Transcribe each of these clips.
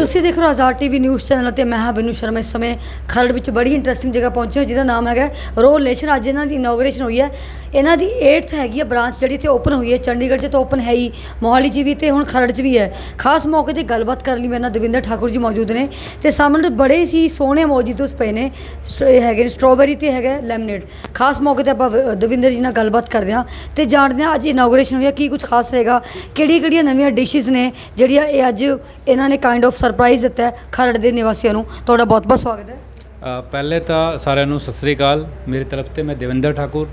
ਤੁਸੀਂ ਦੇਖ ਰਹੇ ਹੋ ਆਜ਼ਾਦ ਟੀਵੀ ਨਿਊਜ਼ ਚੈਨਲ ਅਤੇ ਮੈਂ ਹਾਂ ਬਿਨੂ ਸ਼ਰਮਾ। ਇਸ ਸਮੇਂ ਖਰੜ ਵਿੱਚ ਬੜੀ ਇੰਟਰਸਟਿੰਗ ਜਗ੍ਹਾ ਪਹੁੰਚੇ ਹਾਂ ਜਿਹਦਾ ਨਾਮ ਹੈਗਾ ਰੋਲ ਨੇਸ਼ਨ ਅੱਜ ਇਹਨਾਂ ਦੀ ਇਨੋਗ੍ਰੇਸ਼ਨ ਹੋਈ ਹੈ। ਇਹਨਾਂ ਦੀ 8th ਹੈਗੀ ਆ ਬ੍ਰਾਂਚ ਜਿਹੜੀ ਇੱਥੇ ਓਪਨ ਹੋਈ ਹੈ, ਚੰਡੀਗੜ੍ਹ 'ਚ ਤਾਂ ਓਪਨ ਹੈ ਹੀ, ਮੋਹਾਲੀ 'ਚ ਵੀ ਤੇ ਹੁਣ ਖਰੜ 'ਚ ਵੀ ਹੈ। ਖਾਸ ਮੌਕੇ ਤੇ ਗੱਲਬਾਤ ਕਰਨ ਲਈ ਮੇਰੇ ਨਾਲ ਦਵਿੰਦਰ ਠਾਕੁਰ ਜੀ ਮੌਜੂਦ ਨੇ ਤੇ ਸਾਹਮਣੇ ਬੜੇ ਹੀ ਸੋਹਣੇ ਮੌਜੂਦ ਪਏ ਨੇ ਸਟ- ਇਹ ਹੈਗੇ ਨੇ ਸਟ੍ਰਾਬੇਰੀ ਤੇ ਹੈਗਾ ਲੈਮਨੇਡ ਖਾਸ ਮੌਕੇ ਤੇ ਆਪਾਂ ਦਵਿੰਦਰ ਜੀ ਨਾਲ ਗੱਲਬਾਤ ਕਰਦੇ ਹਾਂ ਤੇ ਜਾਣਦੇ ਹਾਂ ਅੱਜ ਇਨੋਗ੍ਰੇਸ਼ਨ ਹੋਇਆ ਕੀ ਕੁਝ ਖਾਸ ਰਹੇਗਾ ਕਿਹੜੀਆਂ ਕਿਹੜੀਆਂ ਨਵੀਆਂ ਡਿਸ਼ਸ ਨੇ ਜਿਹੜੀਆਂ ਇਹ ਅੱਜ ਇਹਨਾਂ ਨੇ ਕਾਈਂਡ ਆਫ ਸਰਪ੍ਰਾਈਜ਼ ਦਿੱਤਾ ਹੈ ਖਰੜ ਦੇ ਨਿਵਾਸੀਆਂ ਨੂੰ। ਤੁਹਾਡਾ ਬਹੁਤ ਬਹੁਤ ਸਵਾਗਤ ਹੈ। ਪਹਿਲੇ ਤਾਂ ਸਾਰਿਆਂ ਨੂੰ ਸਤਿ ਸ੍ਰੀ ਅਕਾਲ। ਮੇਰੀ ਤਰਫ ਤੇ ਮੈਂ ਦੇਵਿੰਦਰ ਠਾਕੁਰ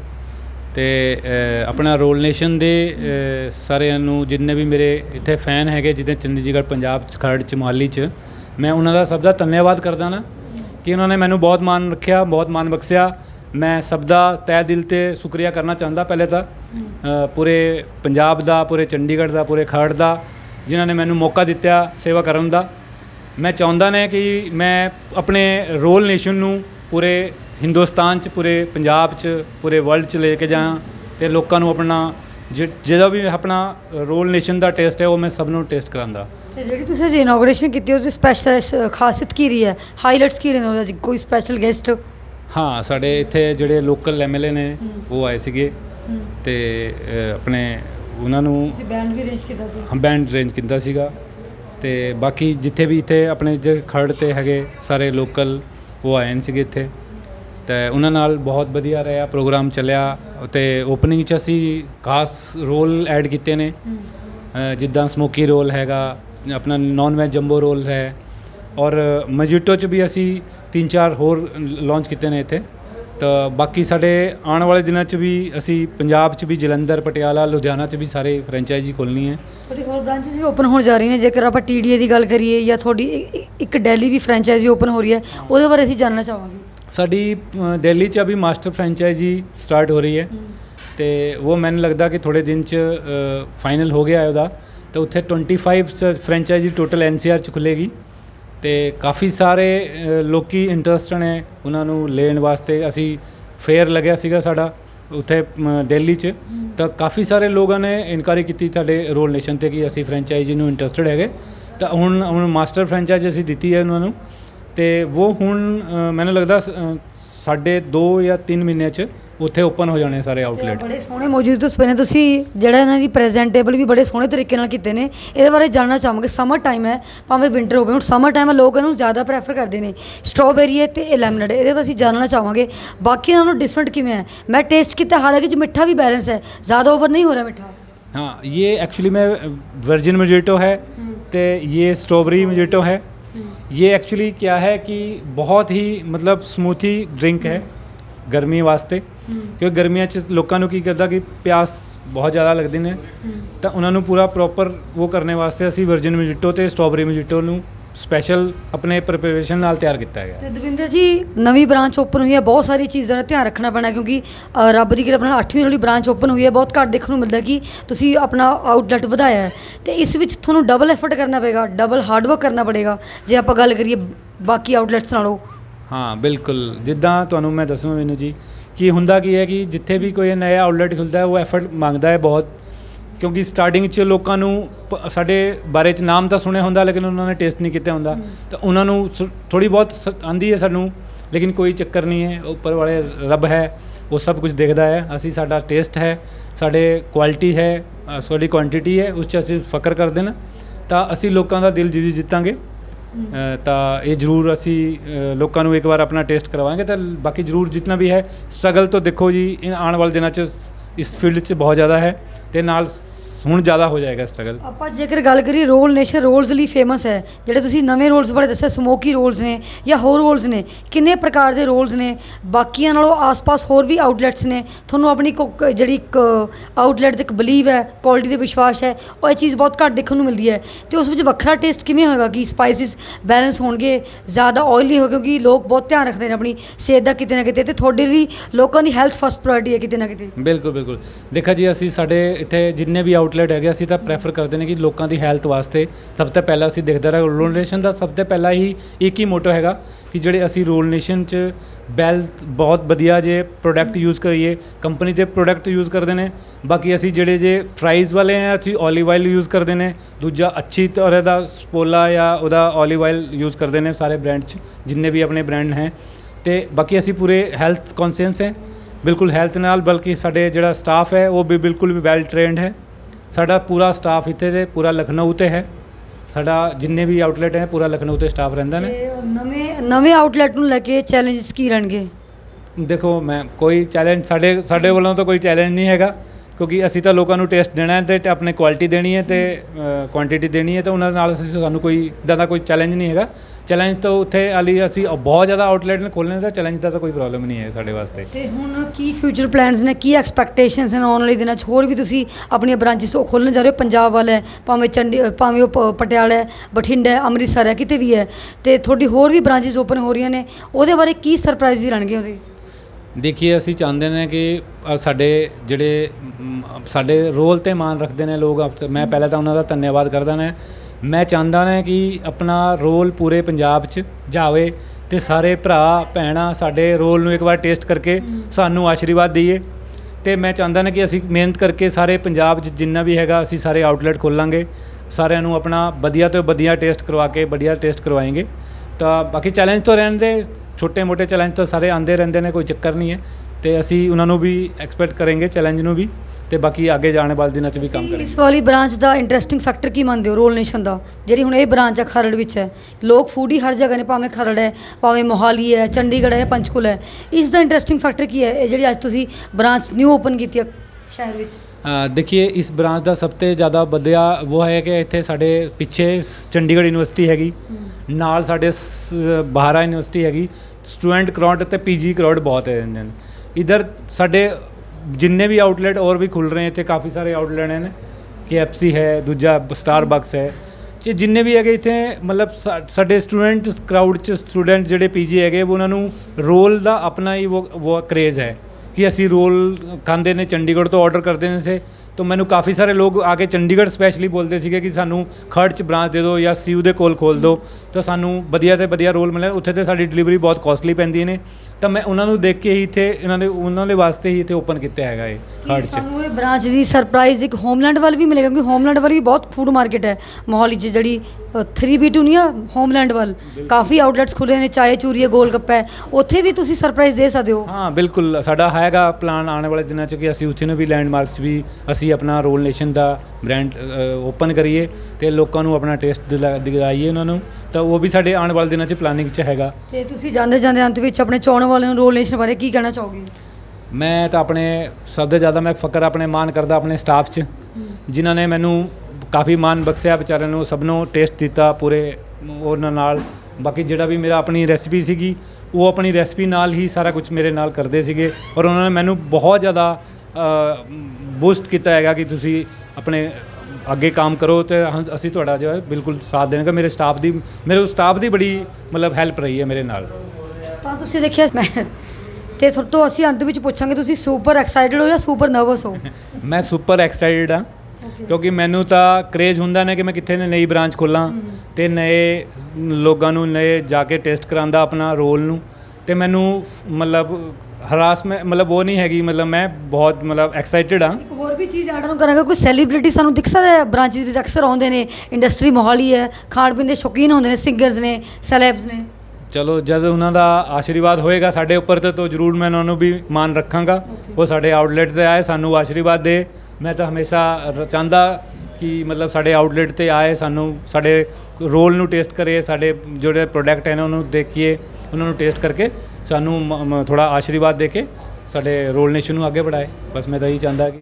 ਤੇ ਆਪਣਾ ਰੋਲ ਨੇਸ਼ਨ ਦੇ ਸਾਰਿਆਂ ਨੂੰ ਜਿੰਨੇ ਵੀ ਮੇਰੇ ਇੱਥੇ ਫੈਨ ਹੈਗੇ ਜਿਹਦੇ ਚੰਡੀਗੜ੍ਹ, ਪੰਜਾਬ ਚ, ਖਰੜ ਚ, ਮੁਹਾਲੀ ਚ, ਮੈਂ ਉਹਨਾਂ ਦਾ ਸਭ ਦਾ ਧੰਨਵਾਦ ਕਰਦਾ ਨਾ ਕਿ ਉਹਨਾਂ ਨੇ ਮੈਨੂੰ ਬਹੁਤ ਮਾਣ ਰੱਖਿਆ, ਬਹੁਤ ਮਾਣ ਬਖਸ਼ਿਆ। ਮੈਂ ਸਭ ਦਾ ਤਹਿ ਦਿਲ ਤੇ ਸ਼ੁਕਰੀਆ ਕਰਨਾ ਚਾਹੁੰਦਾ ਪਹਿਲੇ ਤਾਂ ਪੂਰੇ ਪੰਜਾਬ ਦਾ, ਪੂਰੇ ਚੰਡੀਗੜ੍ਹ ਦਾ, ਪੂਰੇ ਖਰੜ ਦਾ, ਜਿਨ੍ਹਾਂ ਨੇ ਮੈਨੂੰ ਮੌਕਾ ਦਿੱਤਾ ਸੇਵਾ ਕਰਨ ਦਾ। ਮੈਂ ਚਾਹੁੰਦਾ ਨੇ ਕਿ ਮੈਂ ਆਪਣੇ ਰੋਲ ਨੇਸ਼ਨ ਨੂੰ ਪੂਰੇ ਹਿੰਦੁਸਤਾਨ ਚ ਪੂਰੇ ਪੰਜਾਬ ਚ ਪੂਰੇ ਵਰਲਡ ਚ ਲੈ ਕੇ ਜਾਵਾਂ ਤੇ ਲੋਕਾਂ ਨੂੰ ਆਪਣਾ ਜਿ- ਜਿਹੜਾ ਵੀ ਆਪਣਾ ਰੋਲ ਨੇਸ਼ਨ ਦਾ ਟੇਸਟ ਹੈ ਉਹ ਮੈਂ ਸਭ ਨੂੰ ਟੇਸਟ ਕਰਾਂਦਾ। ਤੇ ਜਿਹੜੀ ਤੁਸੀਂ ਅੱਜ ਇਨੋਗ੍ਰੇਸ਼ਨ ਕੀਤੀ ਉਹਦੀ ਸਪੈਸ਼ਲ ਖਾਸੀਅਤ ਕੀ ਰਹੀ ਹੈ? ਹਾਈਲਾਈਟਸ ਕੀ ਰਹੇ ਨੇ ਉਹਦੇ? ਕੋਈ ਸਪੈਸ਼ਲ ਗੈਸਟ ਹਾਂ ਸਾਡੇ ਇੱਥੇ ਜਿਹੜੇ ਲੋਕਲ ਐਮਐਲਏ ਨੇ ਉਹ ਆਏ ਸੀਗੇ। ਤੇ ਆਪਣੇ ਉਹਨਾਂ ਨੂੰ ਤੁਸੀਂ ਬੈਂਡ ਵੀ ਅਰੇਂਜ ਕੀਤਾ ਸੀ? ਬੈਂਡ ਰੇਂਜ ਕੀਤਾ ਸੀਗਾ। ਤੇ ਬਾਕੀ ਜਿੱਥੇ ਵੀ ਇੱਥੇ ਆਪਣੇ ਜੇ ਖਰੜ ਤੇ ਹੈਗੇ ਸਾਰੇ ਲੋਕਲ ਉਹ ਆਏ ਨੇ ਸੀਗੇ ਇੱਥੇ। ਤੇ ਉਹਨਾਂ ਨਾਲ ਬਹੁਤ ਵਧੀਆ ਰਿਹਾ ਪ੍ਰੋਗਰਾਮ ਚੱਲਿਆ ਤੇ ਓਪਨਿੰਗ 'ਚ ਅਸੀਂ ਖਾਸ ਰੋਲ ਐਡ ਕੀਤੇ ਨੇ। ਜਿੱਦਾਂ ਸਮੋਕੀ ਰੋਲ ਹੈਗਾ ਆਪਣਾ ਨਾਨ ਵੈਜ ਜੰਬੋ ਰੋਲ ਹੈ ਔਰ ਮਜੀਟੋ 'ਚ ਵੀ ਅਸੀਂ ਤਿੰਨ ਚਾਰ ਹੋਰ ਲਾਂਚ ਕੀਤੇ ਨੇ ਇੱਥੇ। ਤਾਂ ਬਾਕੀ ਸਾਡੇ ਆਉਣ ਵਾਲੇ ਦਿਨਾਂ 'ਚ ਵੀ ਅਸੀਂ ਪੰਜਾਬ 'ਚ ਵੀ ਜਲੰਧਰ ਪਟਿਆਲਾ ਲੁਧਿਆਣਾ 'ਚ ਵੀ ਸਾਰੇ ਫਰੈਂਚਾਈਜ਼ੀ ਖੋਲ੍ਹਣੀ ਹੈ। ਤੁਹਾਡੀ ਹੋਰ ਬ੍ਰਾਂਚਸ ਵੀ ਓਪਨ ਹੋਣ ਜਾ ਰਹੀਆਂ ਨੇ ਜੇਕਰ ਆਪਾਂ ਟੀਡੀਏ ਦੀ ਗੱਲ ਕਰੀਏ ਜਾਂ ਤੁਹਾਡੀ ਇੱਕ ਦਿੱਲੀ ਵੀ ਫਰੈਂਚਾਈਜ਼ੀ ਓਪਨ ਹੋ ਰਹੀ ਹੈ ਉਹਦੇ ਬਾਰੇ ਅਸੀਂ ਜਾਣਨਾ ਚਾਹਾਂਗੇ। ਸਾਡੀ ਦਿੱਲੀ 'ਚ ਅਭੀ ਮਾਸਟਰ ਫਰੈਂਚਾਈਜ਼ੀ ਸਟਾਰਟ ਹੋ ਰਹੀ ਹੈ। ਤੇ ਉਹ ਮੈਨੂੰ ਲੱਗਦਾ ਕਿ ਥੋੜੇ ਦਿਨ 'ਚ ਫਾਈਨਲ ਹੋ ਗਿਆ ਹੈ ਉਹਦਾ। ਤੇ ਉੱਥੇ 25 ਫਰੈਂਚਾਈਜ਼ੀ ਟੋਟਲ ਐਨਸੀਆਰ 'ਚ ਖੁੱਲੇਗੀ ਤੇ ਕਾਫੀ ਸਾਰੇ ਲੋਕੀ ਇੰਟਰਸਟ ਨੇ ਉਹਨਾਂ ਨੂੰ ਲੈਣ ਵਾਸਤੇ। ਅਸੀਂ ਫੇਅਰ ਲੱਗਿਆ ਸੀਗਾ ਸਾਡਾ ਉੱਥੇ ਦਿੱਲੀ 'ਚ। ਤਾਂ ਕਾਫੀ ਸਾਰੇ ਲੋਕਾਂ ਨੇ ਇਨਕੁਆਰੀ ਕੀਤੀ ਸਾਡੇ ਰੋਲ ਨੇਸ਼ਨ ਤੇ ਕਿ ਅਸੀਂ ਫਰੈਂਚਾਈਜ਼ੀ ਨੂੰ ਇੰਟਰਸਟਡ ਹੈਗੇ। ਤਾਂ ਹੁਣ ਹੁਣ ਮਾਸਟਰ ਫਰੈਂਚਾਈਜ਼ੀ ਅਸੀਂ ਦਿੱਤੀ ਹੈ ਉਹਨਾਂ ਨੂੰ। ਤੇ ਉਹ ਹੁਣ ਅ, ਮੈਨੂੰ ਲੱਗਦਾ ਸ- ਅ, ਸਾਡੇ 2 ਜਾਂ 3 ਮਹੀਨੇ 'ਚ ਉੱਥੇ ਓਪਨ ਹੋ ਜਾਣੇ ਸਾਰੇ ਤੇ ਆਊਟਲੈਟ ਬੜੇ ਸੋਹਣੇ ਮੌਜੂਦ ਤੁਸੀਂ ਨੇ ਤੁਸੀਂ ਜਿਹੜਾ ਇਹਨਾਂ ਦੀ ਪ੍ਰੈਜ਼ੈਂਟੇਬਲ ਵੀ ਬੜੇ ਸੋਹਣੇ ਤਰੀਕੇ ਨਾਲ ਕੀਤੇ ਨੇ ਇਹਦੇ ਬਾਰੇ ਜਾਣਨਾ ਚਾਹਾਂਗੇ ਸਮਰ ਟਾਈਮ ਹੈ ਭਾਵੇਂ ਵਿੰਟਰ ਹੋਵੇ ਹੁਣ ਸਮਰ ਟਾਈਮ ਹੈ ਲੋਕ ਇਹਨੂੰ ਜ਼ਿਆਦਾ ਪ੍ਰੈਫਰ ਕਰਦੇ ਨੇ ਸਟ੍ਰਾਬੇਰੀ ਹੈ ਤੇ ਲੈਮਨੇਡ ਇਹਦੇ ਬਾਰੇ ਅਸੀਂ ਜਾਣਨਾ ਚਾਹਾਂਗੇ ਬਾਕੀ ਨਾਲੋਂ ਡਿਫਰੈਂਟ ਕਿਵੇਂ ਹੈ ਮੈਂ ਟੇਸਟ ਕੀਤਾ ਹਾਲਾਂਕਿ ਚ ਮਿੱਠਾ ਵੀ ਬੈਲੈਂਸ ਹੈ ਜ਼ਿਆਦਾ ਓਵਰ ਨਹੀਂ ਹੋ ਰਿਹਾ ਮਿੱਠਾ हाँ ये एक्चुअली में वर्जिन मजिटो है तो ये स्ट्रॉबेरी मजिटो है ये एक्चुअली क्या है कि बहुत ही मतलब ਸਮੂਥੀ ਡਰਿੰਕ ਹੈ ਗਰਮੀ ਵਾਸਤੇ ਕਿਉਂਕਿ ਗਰਮੀਆਂ 'ਚ ਲੋਕਾਂ ਨੂੰ ਕੀ ਕਰਦਾ ਕਿ ਪਿਆਸ ਬਹੁਤ ਜ਼ਿਆਦਾ ਲੱਗਦੀ ਨੇ ਤਾਂ ਉਹਨਾਂ ਨੂੰ ਪੂਰਾ ਪ੍ਰੋਪਰ ਉਹ ਕਰਨੇ ਵਾਸਤੇ ਅਸੀਂ ਵਰਜਨ ਮਜਿਟੋ ਤੇ ਸਟ੍ਰਾਬੇਰੀ ਮਜਿਟੋ ਨੂੰ ਸਪੈਸ਼ਲ ਆਪਣੇ ਪ੍ਰਿਪਰੇਸ਼ਨ ਨਾਲ ਤਿਆਰ ਕੀਤਾ ਹੈਗਾ ਤੇ ਦਵਿੰਦਰ ਜੀ ਨਵੀਂ ਬ੍ਰਾਂਚ ਓਪਨ ਹੋਈ ਹੈ ਬਹੁਤ ਸਾਰੀ ਚੀਜ਼ਾਂ ਦਾ ਧਿਆਨ ਰੱਖਣਾ ਪੈਣਾ ਕਿਉਂਕਿ ਅ, ਰੱਬ ਦੀ ਕਿਰਪਾ ਨਾਲ 8ਵੀਂ ਵਾਲੀ ਬ੍ਰਾਂਚ ਓਪਨ ਹੋਈ ਹੈ ਬਹੁਤ ਘੱਟ ਦੇਖਣ ਨੂੰ ਮਿਲਦਾ ਕਿ ਤੁਸੀਂ ਆਪਣਾ ਆਊਟਲੈਟ ਵਧਾਇਆ ਹੈ। ਤੇ ਇਸ ਵਿੱਚ ਤੁਹਾਨੂੰ ਡਬਲ ਐਫਰਟ ਕਰਨਾ ਪਏਗਾ ਡਬਲ ਹਾਰਡ ਵਰਕ ਕਰਨਾ ਪੜੇਗਾ। ਜੇ ਆਪਾਂ ਗੱਲ ਕਰੀਏ ਬਾਕੀ ਆਊਟਲੈਟਸ ਨਾਲੋਂ। ਹਾਂ ਬਿਲਕੁਲ। ਜਿੱਦਾਂ ਤੁਹਾਨੂੰ ਮੈਂ ਦੱਸੂੰ ਮੈਨੂੰ ਜੀ ਕਿ ਹੁੰਦਾ ਕੀ ਹੈ ਕਿ ਜਿੱਥੇ ਵੀ ਕੋਈ ਨਇਆ ਆਊਟਲੈਟ ਖੁੱਲਦਾ ਹੈ ਉਹ ਐਫਰਟ ਮੰਗਦਾ ਹੈ ਬਹੁਤ। ਕਿਉਂਕਿ ਸਟਾਰਟਿੰਗ 'ਚ ਲੋਕਾਂ ਨੂੰ ਪ- ਸਾਡੇ ਬਾਰੇ 'ਚ ਨਾਮ ਤਾਂ ਸੁਣਿਆ ਹੁੰਦਾ ਲੇਕਿਨ ਉਹਨਾਂ ਨੇ ਟੇਸਟ ਨਹੀਂ ਕੀਤਾ ਹੁੰਦਾ। ਤਾਂ ਉਹਨਾਂ ਨੂੰ ਥੋੜੀ ਬਹੁਤ ਸ- ਆਂਦੀ ਹੈ ਸਾਨੂੰ ਲੇਕਿਨ ਕੋਈ ਚੱਕਰ ਨਹੀਂ ਹੈ। ਉੱਪਰ ਵਾਲੇ ਰੱਬ ਹੈ ਉਹ ਸਭ ਕੁਝ ਦੇਖਦਾ ਹੈ। ਅਸੀਂ ਸਾਡਾ ਟੇਸਟ ਹੈ ਸਾਡੇ ਕੁਆਲਿਟੀ ਹੈ ਅ, ਸਾਡੀ ਕੁਆਂਟੀਟੀ ਹੈ ਉਸ 'ਚ ਅਸੀਂ ਫਕਰ ਕਰਦੇ ਨਾ। ਤਾਂ ਅਸੀਂ ਲੋਕਾਂ ਦਾ ਦਿਲ ਜਿੱਤ ਜਿੱਤਾਂਗੇ। ਅ, ਤਾਂ ਇਹ ਜ਼ਰੂਰ ਅਸੀਂ ਅ, ਲੋਕਾਂ ਨੂੰ ਇੱਕ ਵਾਰ ਆਪਣਾ ਟੇਸਟ ਕਰਵਾਵਾਂਗੇ। ਤਾਂ ਬਾਕੀ ਜ਼ਰੂਰ ਜਿੰਨਾ ਵੀ ਹੈ ਸਟਰਗਲ ਤਾਂ ਦੇਖੋ ਜੀ ਇਹ ਆਉਣ ਵਾਲੇ ਦਿਨਾਂ 'ਚ ਇਸ ਫੀਲਡ 'ਚ ਬਹੁਤ ਜ਼ਿਆਦਾ ਹੈ ਤੇ ਨਾਲ ਹੁਣ ਜ਼ਿਆਦਾ ਹੋ ਜਾਏਗਾ ਸਟਰਗਲ ਆਪਾਂ ਜੇਕਰ ਗੱਲ ਕਰੀਏ ਰੋਲ ਨੇਸ਼ਨ ਰੋਲਸ ਲਈ ਫੇਮਸ ਹੈ ਜਿਹੜੇ ਤੁਸੀਂ ਨਵੇਂ ਰੋਲਸ ਬਾਰੇ ਦੱਸਿਆ ਸਮੋਕੀ ਰੋਲਸ ਨੇ ਜਾਂ ਹੋਰ ਰੋਲਸ ਨੇ ਕਿੰਨੇ ਪ੍ਰਕਾਰ ਦੇ ਰੋਲਸ ਨੇ? ਬਾਕੀਆਂ ਨਾਲੋਂ ਆਸ-ਪਾਸ ਹੋਰ ਵੀ ਆਊਟਲੈਟਸ ਨੇ। ਤੁਹਾਨੂੰ ਆਪਣੀ ਕੋ- ਜਿਹੜੀ ਇੱਕ ਆਊਟਲੈਟ ਤੇ ਇੱਕ ਬਲੀਵ ਹੈ ਕੁਆਲਿਟੀ ਤੇ ਵਿਸ਼ਵਾਸ ਹੈ ਉਹ ਇਹ ਚੀਜ਼ ਬਹੁਤ ਘੱਟ ਦੇਖਣ ਨੂੰ ਮਿਲਦੀ ਹੈ। ਤੇ ਉਸ ਵਿੱਚ ਵੱਖਰਾ ਟੇਸਟ ਕਿਵੇਂ ਹੋਏਗਾ ਕਿ ਸਪਾਈਸਿਸ ਬੈਲੈਂਸ ਹੋਣਗੇ ਜ਼ਿਆਦਾ ਆਇਲੀ ਹੋ ਕਿਉਂਕਿ ਲੋਕ ਬਹੁਤ ਧਿਆਨ ਰੱਖਦੇ ਨੇ ਆਪਣੀ ਸਿਹਤ ਦਾ ਕਿਤੇ ਨਾ ਕਿਤੇ ਤੇ ਤੁਹਾਡੇ ਲਈ ਲੋਕਾਂ ਦੀ ਹੈਲਥ ਫਸਟ ਪ੍ਰਾਇੋਰਟੀ ਹੈ ਕਿਤੇ ਨਾ ਕਿਤੇ। ਬਿਲਕੁਲ ਬਿਲਕੁਲ। ਦੇਖਾ ਜੀ ਅਸੀਂ ਸਾਡੇ ਇੱਥੇ ਜਿੰਨੇ ਵੀ ਆਊਟਲੈਟ ਆਊਟਲੈਟ ਹੈਗੇ, ਅਸੀਂ ਤਾਂ ਪ੍ਰੈਫਰ ਕਰਦੇ ਨੇ ਕਿ ਲੋਕਾਂ ਦੀ ਹੈਲਥ ਵਾਸਤੇ। ਸਭ ਤੋਂ ਪਹਿਲਾਂ ਅਸੀਂ ਦੇਖਦੇ ਰਹਾ ਰੋਲ ਨੇਸ਼ਨ ਦਾ ਸਭ ਤੋਂ ਪਹਿਲਾਂ ਹੀ ਇੱਕ ਹੀ ਮੋਟੋ ਹੈਗਾ ਕਿ ਜਿਹੜੇ ਅਸੀਂ ਰੋਲ ਨੇਸ਼ਨ 'ਚ ਬੈਲ ਬਹੁਤ ਵਧੀਆ ਜੇ ਪ੍ਰੋਡਕਟ ਯੂਜ਼ ਕਰੀਏ ਕੰਪਨੀ ਦੇ ਪ੍ਰੋਡਕਟ ਯੂਜ਼ ਕਰਦੇ ਨੇ। ਬਾਕੀ ਅਸੀਂ ਜਿਹੜੇ ਜੇ ਫਰਾਈਜ਼ ਵਾਲੇ ਆ, ਅਸੀਂ 올ਿਵ ਆਇਲ ਯੂਜ਼ ਕਰਦੇ ਨੇ। ਦੂਜਾ ਅੱਛੀ ਤਰ੍ਹਾਂ ਦਾ ਸਪੋਲਾ ਜਾਂ ਉਹਦਾ 올ਿਵ ਆਇਲ ਯੂਜ਼ ਕਰਦੇ ਨੇ ਸਾਰੇ ਬ੍ਰਾਂਡ 'ਚ, ਜਿੰਨੇ ਵੀ ਆਪਣੇ ਬ੍ਰਾਂਡ ਹੈ। ਤੇ ਬਾਕੀ ਅਸੀਂ ਪੂਰੇ ਹੈਲਥ ਕੌਨਸ਼ੀਅਸ ਹੈ। ਬਿਲਕੁਲ ਹੈਲਥ ਨਾਲ, ਬਲਕਿ ਸਾਡੇ ਜਿਹੜਾ ਸਟਾਫ ਹੈ, ਉਹ ਵੀ ਬਿਲਕੁਲ ਵੀ ਵੈਲ ਟ੍ਰੇਨਡ ਹੈ। ਸਾਡਾ ਪੂਰਾ ਸਟਾਫ ਇੱਥੇ ਦੇ ਪੂਰਾ ਲਖਨਊ ਤੇ ਹੈ। ਸਾਡਾ ਜਿੰਨੇ ਵੀ ਆਊਟਲੈਟ ਹੈ ਪੂਰਾ ਲਖਨਊ ਤੇ ਸਟਾਫ ਰਹਿੰਦਾ ਨੇ। ਤੇ ਨਵੇਂ ਨਵੇਂ ਆਊਟਲੈਟ ਨੂੰ ਲੈ ਕੇ ਚੈਲੰਜਸ ਕੀ ਰਹਿਣਗੇ? ਦੇਖੋ ਮੈਂ ਕੋਈ ਚੈਲੰਜ ਸਾਡੇ ਸਾਡੇ ਵੱਲੋਂ ਤਾਂ ਕੋਈ ਚੈਲੰਜ ਨਹੀਂ ਹੈਗਾ। ਕਿਉਂਕਿ ਅਸੀਂ ਤਾਂ ਲੋਕਾਂ ਨੂੰ ਟੇਸਟ ਦੇਣਾ ਹੈ ਤੇ ਆਪਣੇ ਕੁਆਲਿਟੀ ਦੇਣੀ ਹੈ ਤੇ ਕੁਆਂਟੀਟੀ ਦੇਣੀ ਹੈ ਤੇ ਉਹਨਾਂ ਨਾਲ ਅਸੀਂ ਸਾਨੂੰ ਕੋਈ ਇੱਦਾਂ ਦਾ ਕੋਈ ਚੈਲੰਜ ਨਹੀਂ ਹੈਗਾ। ਚੈਲੰਜ ਤਾਂ ਉੱਥੇ ਅਲੀ ਅਸੀਂ ਬਹੁਤ ਜ਼ਿਆਦਾ ਆਊਟਲੈਟ ਨੇ ਖੋਲ੍ਹਣੇ ਦਾ ਚੈਲੰਜ ਦਾ ਤਾਂ ਕੋਈ ਪ੍ਰੋਬਲਮ ਨਹੀਂ ਹੈ ਸਾਡੇ ਵਾਸਤੇ। ਤੇ ਹੁਣ ਕੀ ਫਿਊਚਰ ਪਲਾਨਸ ਨੇ, ਕੀ ਐਕਸਪੈਕਟੇਸ਼ਨਸ ਨੇ ਆਉਣ ਵਾਲੇ ਦਿਨਾਂ 'ਚ? ਹੋਰ ਵੀ ਤੁਸੀਂ ਆਪਣੀਆਂ ਬ੍ਰਾਂਚਿਸ ਉਹ ਖੋਲ੍ਹਣ ਜਾ ਰਹੇ ਹੋ, ਪੰਜਾਬ ਵੱਲ ਹੈ, ਭਾਵੇਂ ਚੰਡੀ, ਭਾਵੇਂ ਉਹ ਪਟਿਆਲਾ ਬਠਿੰਡਾ ਅੰਮ੍ਰਿਤਸਰ ਹੈ, ਕਿਤੇ ਵੀ ਹੈ। ਤੇ ਤੁਹਾਡੀ ਹੋਰ ਵੀ ਬ੍ਰਾਂਚਸ ਓਪਨ ਹੋ ਰਹੀਆਂ ਨੇ, ਉਹਦੇ ਬਾਰੇ ਕੀ ਸਰਪ੍ਰਾਈਜ਼ ਰਹਿਣਗੇ ਉਹਦੇ? ਦੇਖੀਏ ਅਸੀਂ ਚਾਹੁੰਦੇ ਨੇ ਕਿ ਸਾਡੇ ਜਿਹੜੇ ਸਾਡੇ ਰੋਲ ਤੇ ਮਾਨ ਰੱਖਦੇ ਨੇ ਲੋਕ ਮੈਂ ਪਹਿਲਾਂ ਤਾਂ ਉਹਨਾਂ ਦਾ ਧੰਨਵਾਦ ਕਰਦਾ ਨੇ। ਮੈਂ ਚਾਹੁੰਦਾ ਨੇ ਕਿ ਆਪਣਾ ਰੋਲ ਪੂਰੇ ਪੰਜਾਬ 'ਚ ਜਾਵੇ ਤੇ ਸਾਰੇ ਭਰਾ ਭੈਣਾਂ ਸਾਡੇ ਰੋਲ ਨੂੰ ਇੱਕ ਵਾਰ ਟੇਸਟ ਕਰਕੇ ਸਾਨੂੰ ਆਸ਼ੀਰਵਾਦ ਦਈਏ। ਤੇ ਮੈਂ ਚਾਹੁੰਦਾ ਨੇ ਕਿ ਅਸੀਂ ਮਿਹਨਤ ਕਰਕੇ ਸਾਰੇ ਪੰਜਾਬ 'ਚ ਜਿੰਨਾ ਵੀ ਹੈਗਾ ਅਸੀਂ ਸਾਰੇ ਆਊਟਲੈਟ ਖੋਲਾਂਗੇ। ਸਾਰਿਆਂ ਨੂੰ ਆਪਣਾ ਵਧੀਆ ਤੋਂ ਵਧੀਆ ਟੇਸਟ ਕਰਵਾ ਕੇ ਵਧੀਆ ਟੇਸਟ ਕਰਵਾਏਂਗੇ। ਤਾਂ ਬਾਕੀ ਚੈਲੰਜ ਤਾਂ ਰਹਿਣ ਦੇ ਛੋਟੇ ਮੋਟੇ ਚੈਲੰਜ ਤਾਂ ਸਾਰੇ ਆਂਦੇ ਰਹਿੰਦੇ ਨੇ ਕੋਈ ਚੱਕਰ ਨਹੀਂ ਹੈ। ਤੇ ਅਸੀਂ ਉਹਨਾਂ ਨੂੰ ਵੀ ਐਕਸਪੈਕਟ ਕਰਾਂਗੇ ਚੈਲੰਜ ਨੂੰ ਵੀ। ਤੇ ਬਾਕੀ ਅੱਗੇ ਜਾਣ ਵਾਲੇ ਦਿਨਾਂ 'ਚ ਵੀ ਕੰਮ ਕਰਾਂਗੇ। ਇਸ ਵਾਲੀ ਬ੍ਰਾਂਚ ਦਾ ਇੰਟਰਸਟਿੰਗ ਫੈਕਟਰ ਕੀ ਮੰਨਦੇ ਹੋ ਰੋਲ ਨੇਸ਼ਨ ਦਾ? ਜਿਹੜੀ ਹੁਣ ਇਹ ਬ੍ਰਾਂਚ ਹੈ ਖਰੜ ਵਿੱਚ ਹੈ। ਲੋਕ ਫੂਡੀ ਹਰ ਜਗ੍ਹਾ ਨੇ ਭਾਵੇਂ ਖਰੜ ਹੈ ਭਾਵੇਂ ਮੋਹਾਲੀ ਹੈ ਚੰਡੀਗੜ੍ਹ ਹੈ ਪੰਚਕੂਲਾ ਹੈ। ਇਸ ਦਾ ਇੰਟਰਸਟਿੰਗ ਫੈਕਟਰ ਕੀ ਹੈ? ਇਹ ਜਿਹੜੀ ਅੱਜ ਤੁਸੀਂ ਬ੍ਰਾਂਚ ਨਿਊ ਓਪਨ ਕੀਤੀ ਹੈ ਸ਼ਹਿਰ ਵਿੱਚ। देखिए इस ब्रांच ਦਾ ਸਭ ਤੋਂ ਜ਼ਿਆਦਾ ਵਧੀਆ ਉਹ ਹੈ ਕਿ ਇੱਥੇ ਸਾਡੇ ਪਿੱਛੇ ਚੰਡੀਗੜ੍ਹ ਯੂਨੀਵਰਸਿਟੀ ਹੈਗੀ। ਨਾਲ ਸਾਡੇ ਬਾਹਰਾ ਯੂਨੀਵਰਸਿਟੀ ਹੈਗੀ। ਸਟੂਡੈਂਟ ਕਰਾਊਡ ਤੇ ਪੀਜੀ ਕਰਾਊਡ ਬਹੁਤ ਹੈ ਇੰਜਨ ਇਧਰ ਸਾਡੇ ਜਿੰਨੇ ਵੀ ਆਊਟਲੈਟ ਔਰ ਵੀ ਖੁੱਲ ਰਹੇ ਹੈ ਤੇ ਕਾਫੀ ਸਾਰੇ ਆਊਟਲੈਟ ਨੇ। KFC ਹੈ ਦੂਜਾ ਸਟਾਰਬਕਸ ਹੈ। ਜੇ ਜਿੰਨੇ ਵੀ ਹੈਗੇ ਇੱਥੇ ਮਤਲਬ ਸਾਡੇ ਸਟੂਡੈਂਟ ਕਰਾਊਡ ਚ ਸਟੂਡੈਂਟ ਜਿਹੜੇ ਪੀਜੀ ਹੈਗੇ ਉਹਨਾਂ ਨੂੰ ਰੋਲ ਦਾ ਆਪਣਾ ਹੀ ਉਹ ਉਹ ਕਰੇਜ਼ ਹੈ। ਕਿ ਅਸੀਂ ਰੋਲ ਖਾਂਦੇ ਨੇ ਚੰਡੀਗੜ੍ਹ ਤੋਂ ਆਰਡਰ ਕਰਦੇ ਨੇ ਸੇ। ਤਾਂ ਮੈਨੂੰ ਕਾਫੀ ਸਾਰੇ ਲੋਕ ਆ ਕੇ ਚੰਡੀਗੜ੍ਹ ਸਪੈਸ਼ਲੀ ਬੋਲਦੇ ਸੀਗੇ ਕਿ ਸਾਨੂੰ ਖਰੜ ਚ ਬ੍ਰਾਂਚ ਦੇ ਦਿਓ ਜਾਂ ਸੀਯੂ ਦੇ ਕੋਲ ਖੋਲ ਦਿਓ। ਤਾਂ ਸਾਨੂੰ ਵਧੀਆ ਤੇ ਵਧੀਆ ਰੋਲ ਮਿਲਿਆ। ਉੱਥੇ ਤੇ ਸਾਡੀ ਡਿਲੀਵਰੀ ਬਹੁਤ ਕਾਸਟਲੀ ਪੈਂਦੀ ਨੇ। ਤਾਂ ਮੈਂ ਉਹਨਾਂ ਨੂੰ ਦੇਖ ਕੇ ਹੀ ਇੱਥੇ ਇਹਨਾਂ ਨੇ ਉਹਨਾਂ ਦੇ ਵਾਸਤੇ ਹੀ ਇੱਥੇ ਓਪਨ ਕੀਤਾ ਹੈਗਾ ਇਹ ਖਰੜ ਚ। ਸਾਨੂੰ ਇਹ ਬ੍ਰਾਂਚ ਦੀ ਸਰਪ੍ਰਾਈਜ਼ ਇੱਕ ਹੋਮਲੈਂਡ ਵੱਲ ਵੀ ਮਿਲੇਗਾ ਕਿਉਂਕਿ ਹੋਮਲੈਂਡ ਵੱਲ ਵੀ ਬਹੁਤ ਫੂਡ ਮਾਰਕੀਟ ਹੈ। ਮੋਹਾਲੀ 'ਚ ਜਿਹੜੀ 3B2 ਨਹੀਂ ਆ ਹੋਮਲੈਂਡ ਵੱਲ। ਕਾਫੀ ਆਊਟਲੈਟਸ ਖੁੱਲੇ ਨੇ ਚਾਏ ਚੂਰੀ ਹੈ ਗੋਲ ਗੱਪਾ ਉੱਥੇ ਵੀ ਤੁਸੀਂ ਸਰਪ੍ਰਾਈਜ਼ ਦੇ ਸਕਦੇ ਹੋ। ਹਾਂ ਬਿਲਕੁਲ। ਸਾਡਾ ਹੈਗਾ ਪਲਾਨ ਆਉਣ ਵਾਲੇ ਦਿਨਾਂ ਚ ਕਿ ਅਸੀਂ ਉੱਥੇ ਨੂੰ ਵੀ ਲੈਂਡਮਾਰਕ 'ਚ ਵੀ ਅਸੀਂ ਆਪਣਾ ਰੋਲ ਨੇਸ਼ਨ ਦਾ ਬ੍ਰਾਂਡ ਓਪਨ ਕਰੀਏ ਤੇ ਲੋਕਾਂ ਨੂੰ ਆਪਣਾ ਟੇਸਟ ਦਿਖਾਈਏ ਉਹਨਾਂ ਨੂੰ ਤਾਂ ਉਹ ਵੀ ਸਾਡੇ ਆਉਣ ਵਾਲੇ ਦਿਨਾਂ 'ਚ ਪਲਾਨਿੰਗ 'ਚ ਹੈਗਾ। ਤੇ ਤੁਸੀਂ ਜਾਂਦੇ ਜਾਂਦੇ ਅੰਤ ਵਿੱਚ ਆਪਣੇ ਚਾਹਣ ਵਾਲਿਆਂ ਨੂੰ ਰੋਲ ਨੇਸ਼ਨ ਬਾਰੇ ਕੀ ਕਹਿਣਾ ਚਾਹੋਗੇ? ਮੈਂ ਤਾਂ ਆਪਣੇ ਸਭ ਤੋਂ ਜ਼ਿਆਦਾ ਮੈਂ ਫਕਰ ਆਪਣੇ ਮਾਣ ਕਰਦਾ ਆਪਣੇ ਸਟਾਫ 'ਚ ਜਿਨ੍ਹਾਂ ਨੇ ਮੈਨੂੰ ਕਾਫੀ ਮਾਣ ਬਖਸ਼ਿਆ ਵਿਚਾਰਿਆਂ ਨੂੰ ਸਭ ਨੂੰ ਟੇਸਟ ਦਿੱਤਾ ਪੂਰੇ ਉਹਨਾਂ ਨਾਲ। ਬਾਕੀ ਜਿਹੜਾ ਵੀ ਮੇਰਾ ਆਪਣੀ ਰੈਸਪੀ ਸੀਗੀ ਉਹ ਆਪਣੀ ਰੈਸਪੀ ਨਾਲ ਹੀ ਸਾਰਾ ਕੁਝ ਮੇਰੇ ਨਾਲ ਕਰਦੇ ਸੀਗੇ ਔਰ ਉਹਨਾਂ ਨੇ ਮੈਨੂੰ ਬਹੁਤ ਜ਼ਿਆਦਾ ਬੂਸਟ ਕੀਤਾ ਹੈਗਾ ਕਿ ਤੁਸੀਂ ਆਪਣੇ ਅੱਗੇ ਕੰਮ ਕਰੋ ਤੇ ਅਸੀਂ ਤੁਹਾਡਾ ਜੋ ਹੈ ਬਿਲਕੁਲ ਸਾਥ ਦੇਣਗੇ। ਮੇਰੇ ਸਟਾਫ ਦੀ ਮੇਰੇ ਸਟਾਫ ਦੀ ਬੜੀ ਮਤਲਬ ਹੈਲਪ ਰਹੀ ਹੈ ਮੇਰੇ ਨਾਲ। ਤਾਂ ਤੁਸੀਂ ਦੇਖਿਆ ਮੈਂ ਤੇ ਤੁਹਾਡੇ ਤੋਂ ਅਸੀਂ ਅੰਤ ਵਿੱਚ ਪੁੱਛਾਂਗੇ ਤੁਸੀਂ ਸੁਪਰ ਐਕਸਾਈਟਡ ਹੋ ਜਾਂ ਸੁਪਰ ਨਰਵਸ ਹੋ? ਮੈਂ ਸੁਪਰ ਐਕਸਾਈਟਡ ਹਾਂ। ਕਿਉਂਕਿ ਮੈਨੂੰ ਤਾਂ ਕਰੇਜ਼ ਹੁੰਦਾ ਨੇ ਕਿ ਮੈਂ ਕਿੱਥੇ ਨੇ ਨਈ ਬ੍ਰਾਂਚ ਖੋਲਾਂ ਤੇ ਨਏ ਲੋਕਾਂ ਨੂੰ ਨਏ ਜਾ ਕੇ ਟੈਸਟ ਕਰਾਂਦਾ ਆਪਣਾ ਰੋਲ ਨੂੰ ਤੇ ਮੈਨੂੰ ਮਤਲਬ ਹਰਾਸਮੈਂਟ ਮਤਲਬ ਉਹ ਨਹੀਂ ਹੈਗੀ, ਮਤਲਬ ਮੈਂ ਬਹੁਤ ਮਤਲਬ ਐਕਸਾਈਟਡ ਹਾਂ। ਇੱਕ ਹੋਰ ਵੀ ਚੀਜ਼ ਐਡ ਨੂੰ ਕਰਾਂਗਾ, ਕੋਈ ਸੈਲੀਬ੍ਰਿਟੀ ਸਾਨੂੰ ਦਿਖ ਸਕਦਾ ਹੈ? ਬ੍ਰਾਂਚਸ ਵਿੱਚ ਅਕਸਰ ਆਉਂਦੇ ਨੇ ਇੰਡਸਟਰੀ ਮੋਹਾਲੀ ਹੈ, ਖਾਣ ਪੀਣ ਦੇ ਸ਼ੌਕੀਨ ਹੁੰਦੇ ਨੇ ਸਿੰਗਰਸ ਨੇ ਸੈਲੈਬਸ ਨੇ। ਚਲੋ ਜਦ ਉਹਨਾਂ ਦਾ ਆਸ਼ੀਰਵਾਦ ਹੋਏਗਾ ਸਾਡੇ ਉੱਪਰ ਤੇ ਤਾਂ ਜ਼ਰੂਰ ਮੈਂ ਉਹਨਾਂ ਨੂੰ ਵੀ ਮਾਨ ਰੱਖਾਂਗਾ। ਉਹ ਸਾਡੇ ਆਊਟਲੈਟ ਤੇ ਆਏ ਸਾਨੂੰ ਆਸ਼ੀਰਵਾਦ ਦੇ। ਮੈਂ ਤਾਂ ਹਮੇਸ਼ਾ ਚਾਹੁੰਦਾ ਕਿ ਮਤਲਬ ਸਾਡੇ ਆਊਟਲੈਟ ਤੇ ਆਏ ਸਾਨੂੰ ਸਾਡੇ ਰੋਲ ਨੂੰ ਟੇਸਟ ਕਰੇ ਸਾਡੇ ਜਿਹੜੇ ਪ੍ਰੋਡਕਟ ਹਨ ਉਹਨਾਂ ਨੂੰ ਦੇਖੀਏ ਉਹਨਾਂ ਨੂੰ ਟੇਸਟ ਕਰਕੇ ਸਾਨੂੰ ਥੋੜਾ ਆਸ਼ੀਰਵਾਦ ਦੇ ਕੇ ਸਾਡੇ ਰੋਲ ਨੇਸ਼ਨ ਨੂੰ ਅੱਗੇ ਵਧਾਏ। ਬਸ ਮੈਂ ਤਾਂ ਇਹੀ ਚਾਹੁੰਦਾ ਕਿ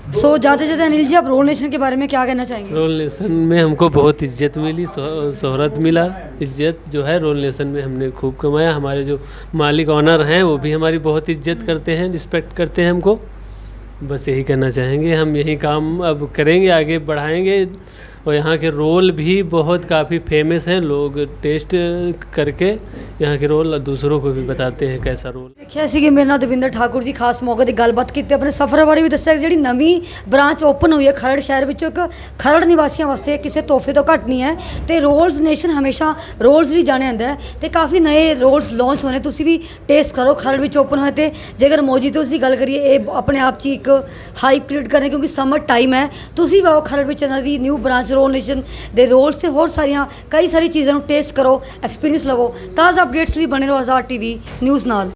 सो so, जाते जाते अनिल जी आप रोल नेशन के बारे में क्या कहना चाहेंगे? रोल नेशन में हमको बहुत इज़्ज़त मिली शहरत मिला। इज़्ज़त जो है रोल नेशन में हमने खूब कमाया। हमारे जो मालिक ऑनर हैं वो भी हमारी बहुत इज़्ज़त करते हैं रिस्पेक्ट करते हैं हमको। बस यही कहना चाहेंगे। हम यही काम अब करेंगे आगे बढ़ाएँगे। और यहाँ के रोल भी बहुत काफ़ी फेमस हैं लोग टेस्ट करके यहाँ के रोल दूसरों को भी बताते हैं कैसा रोल ਦੇਖਿਆ ਸੀ ਕਿ ਮੇਰੇ ਨਾਲ ਦਵਿੰਦਰ ਠਾਕੁਰ ਜੀ ਖਾਸ ਮੌਕੇ ਦੀ ਗੱਲਬਾਤ ਕੀਤੀ ਆਪਣੇ ਸਫ਼ਰ ਬਾਰੇ ਵੀ ਦੱਸਿਆ ਕਿ ਜਿਹੜੀ ਨਵੀਂ ਬ੍ਰਾਂਚ ਓਪਨ ਹੋਈ ਹੈ ਖਰੜ ਸ਼ਹਿਰ ਵਿੱਚ ਇੱਕ ਖਰੜ ਨਿਵਾਸੀਆਂ ਵਾਸਤੇ ਕਿਸੇ ਤੋਹਫੇ ਤੋਂ ਘੱਟ ਨਹੀਂ ਹੈ ਤੇ ਰੋਲਸ ਨੇਸ਼ਨ ਹਮੇਸ਼ਾ ਰੋਲਸ ਲਈ ਜਾਣਿਆ ਜਾਂਦਾ ਹੈ ਤੇ ਕਾਫੀ ਨਵੇਂ ਰੋਲਸ ਲਾਂਚ ਹੋਣੇ ਤੁਸੀਂ ਵੀ ਟੇਸਟ ਕਰੋ ਖਰੜ ਵਿੱਚ ਓਪਨ ਹੋਏ ਤੇ ਜੇਕਰ ਮੌਜੂਦ ਦੀ ਗੱਲ ਕਰੀਏ ਇਹ ਆਪਣੇ ਆਪ 'ਚ ਹੀ ਇੱਕ ਹਾਈਪ ਕ੍ਰੀਏਟ ਕਰਨੇ ਕਿਉਂਕਿ ਸਮਰ ਟਾਈਮ ਹੈ ਤੁਸੀਂ ਵੀ ਆਓ ਖਰੜ ਵਿੱਚ ਇਹਨਾਂ ਦੀ ਨਿਊ ਬ੍ਰਾਂਚ ਰੋਲ ਨੇਸ਼ਨ ਦੇ ਰੋਲਸ ਤੇ ਹੋਰ ਸਾਰੀਆਂ ਕਈ ਸਾਰੀ ਚੀਜ਼ਾਂ ਨੂੰ ਟੇਸਟ ਕਰੋ ਐਕਸਪੀਰੀਅੰਸ ਲਵੋ। ਤਾਜ਼ਾ ਅਪਡੇਟਸ ਲਈ ਬਣੇ ਰਹੋ ਆਜ਼ਾਦ ਟੀਵੀ ਨਿਊਜ਼ ਨਾਲ।